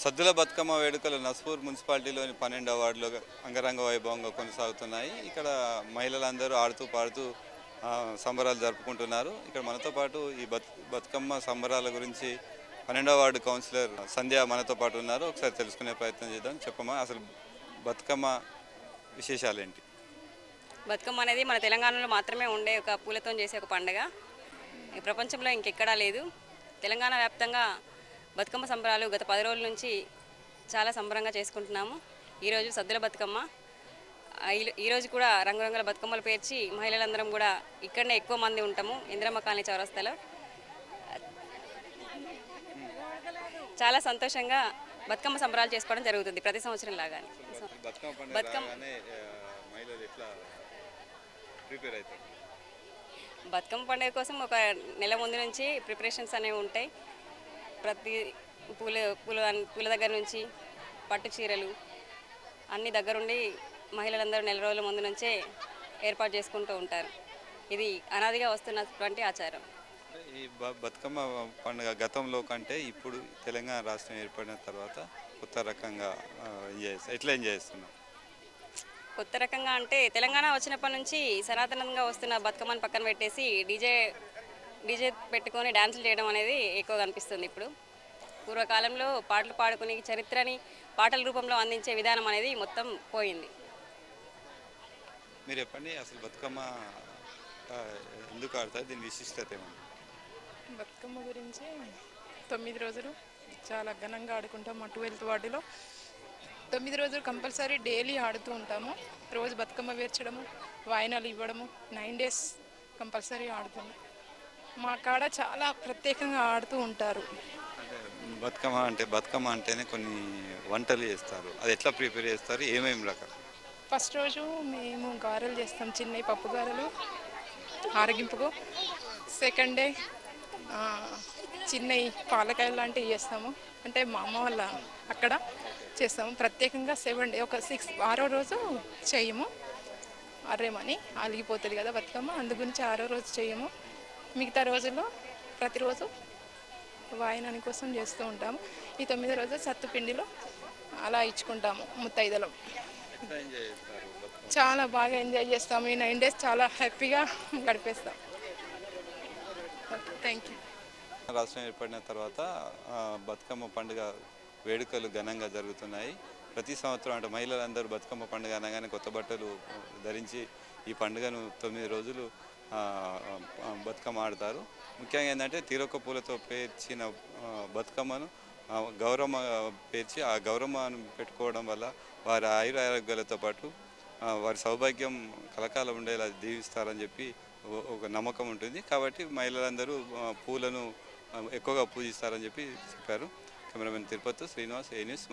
సద్దుల బతుకమ్మ వేడుకలు నస్పూర్ మున్సిపాలిటీలోని పన్నెండవ వార్డులో అంగరంగ వైభవంగా కొనసాగుతున్నాయి. ఇక్కడ మహిళలందరూ ఆడుతూ పాడుతూ సంబరాలు జరుపుకుంటున్నారు. ఇక్కడ మనతో పాటు ఈ బతు బతుకమ్మ సంబరాల గురించి పన్నెండవ వార్డు కౌన్సిలర్ సంధ్య మనతో పాటు ఉన్నారు. ఒకసారి తెలుసుకునే ప్రయత్నం చేద్దాం. చెప్పమ్మా అసలు బతుకమ్మ విశేషాలు ఏంటి బతుకమ్మ అనేది మన తెలంగాణలో మాత్రమే ఉండే ఒక పూలతో చేసే ఒక పండగ. ఈ ప్రపంచంలో ఇంకెక్కడా లేదు. తెలంగాణ వ్యాప్తంగా బతుకమ్మ సంబరాలు గత పది రోజుల నుంచి చాలా సంబరంగా చేసుకుంటున్నాము. ఈరోజు సద్దుల బతుకమ్మ. ఈరోజు కూడా రంగురంగుల బతుకమ్మలు పేర్చి మహిళలందరం కూడా ఇక్కడనే ఎక్కువ మంది ఉంటాము ఇందిరమ్మ కాలనీ చౌరస్తాలో. చాలా సంతోషంగా బతుకమ్మ సంబరాలు చేసుకోవడం జరుగుతుంది ప్రతి సంవత్సరం లాగానే. బతుకమ్మ బతుకమ్మ పండుగ కోసం ఒక నెల ముందు నుంచి ప్రిపరేషన్స్ అనేవి ఉంటాయి. ప్రతి పూల పూల పూల దగ్గర నుంచి పట్టు చీరలు అన్ని దగ్గరుండి మహిళలందరూ నెల రోజుల ముందు నుంచే ఏర్పాటు చేసుకుంటూ ఉంటారు. ఇది అనాదిగా వస్తున్నటువంటి ఆచారం. ఈ బతుకమ్మ పండుగ గతంలో కంటే ఇప్పుడు తెలంగాణ రాష్ట్రం ఏర్పడిన తర్వాత కొత్త రకంగా ఎంజాయ్ ఎట్లా ఎంజాయ్ చేస్తున్నాం కొత్త రకంగా అంటే తెలంగాణ వచ్చినప్పటి నుంచి సనాతనంగా వస్తున్న బతుకమ్మని పక్కన పెట్టేసి డీజే డీజే పెట్టుకొని డ్యాన్సులు చేయడం అనేది ఎక్కువగా అనిపిస్తుంది ఇప్పుడు. పూర్వకాలంలో పాటలు పాడుకుని చరిత్రని పాటల రూపంలో అందించే విధానం అనేది మొత్తం పోయింది. మీరు చెప్పండి అసలు బతుకమ్మ ఎందుకు ఆడతారు? దీని విశిష్టత ఏమన్నా బతుకమ్మ గురించి తొమ్మిది రోజులు చాలా ఘనంగా ఆడుకుంటాం మా ట్వెల్త్ వార్డులో. తొమ్మిది రోజులు కంపల్సరీ డైలీ ఆడుతూ ఉంటాము. రోజు బతుకమ్మ పేర్చడము వాయినాలు ఇవ్వడము నైన్ డేస్ కంపల్సరీ ఆడుతున్నాం. మా కాడ చాలా ప్రత్యేకంగా ఆడుతూ ఉంటారు. బతుకమ్మ అంటే బతుకమ్మ అంటేనే కొన్ని వంటలు చేస్తారు. అది ఎట్లా ప్రిపేర్ చేస్తారు? ఏమేమి రకాలు? ఫస్ట్ రోజు మేము గారెలు చేస్తాం చిన్నవి పప్పు గారెలు ఆరగింపుకు. సెకండ్ డే చిన్నవి పాలకాయలు లాంటివి చేస్తాము. అంటే మా అమ్మ వాళ్ళ అక్కడ చేస్తాము. ప్రత్యేకంగా సెవెన్ డే ఒక సిక్స్ ఆరో రోజు చేయము. అర్రేమని అలిగిపోతుంది కదా బతుకమ్మ అందు గురించి ఆరో రోజు చేయము. మిగతా రోజుల్లో ప్రతిరోజు వాయనాని కోసం చేస్తూ ఉంటాము. ఈ తొమ్మిదో రోజు సత్తుపిండిలో అలా ఇచ్చుకుంటాము ముత్తైదలం. చాలా బాగా ఎంజాయ్ చేస్తాము. ఈ నైన్ డేస్ చాలా హ్యాపీగా గడిపేస్తాం. థ్యాంక్ యూ రాష్ట్రం ఏర్పడిన తర్వాత బతుకమ్మ పండుగ వేడుకలు ఘనంగా జరుగుతున్నాయి. ప్రతి సంవత్సరం అంటే మహిళలందరూ బతుకమ్మ పండుగ అనగానే కొత్త బట్టలు ధరించి ఈ పండుగను తొమ్మిది రోజులు బతుకమ్మ ఆడతారు. ముఖ్యంగా ఏంటంటే తీరొక్క పూలతో పేర్చిన బతుకమ్మను గౌరమ్మ పేర్చి ఆ గౌరమ్మను పెట్టుకోవడం వల్ల వారి ఆయుర ఆరోగ్యాలతో పాటు వారి సౌభాగ్యం కలకాలం ఉండేలా దీవిస్తారని చెప్పి ఒక నమ్మకం ఉంటుంది. కాబట్టి మహిళలందరూ పూలను ఎక్కువగా పూజిస్తారని చెప్పి చెప్పారు. Cameraman Tirupati Srinivas A news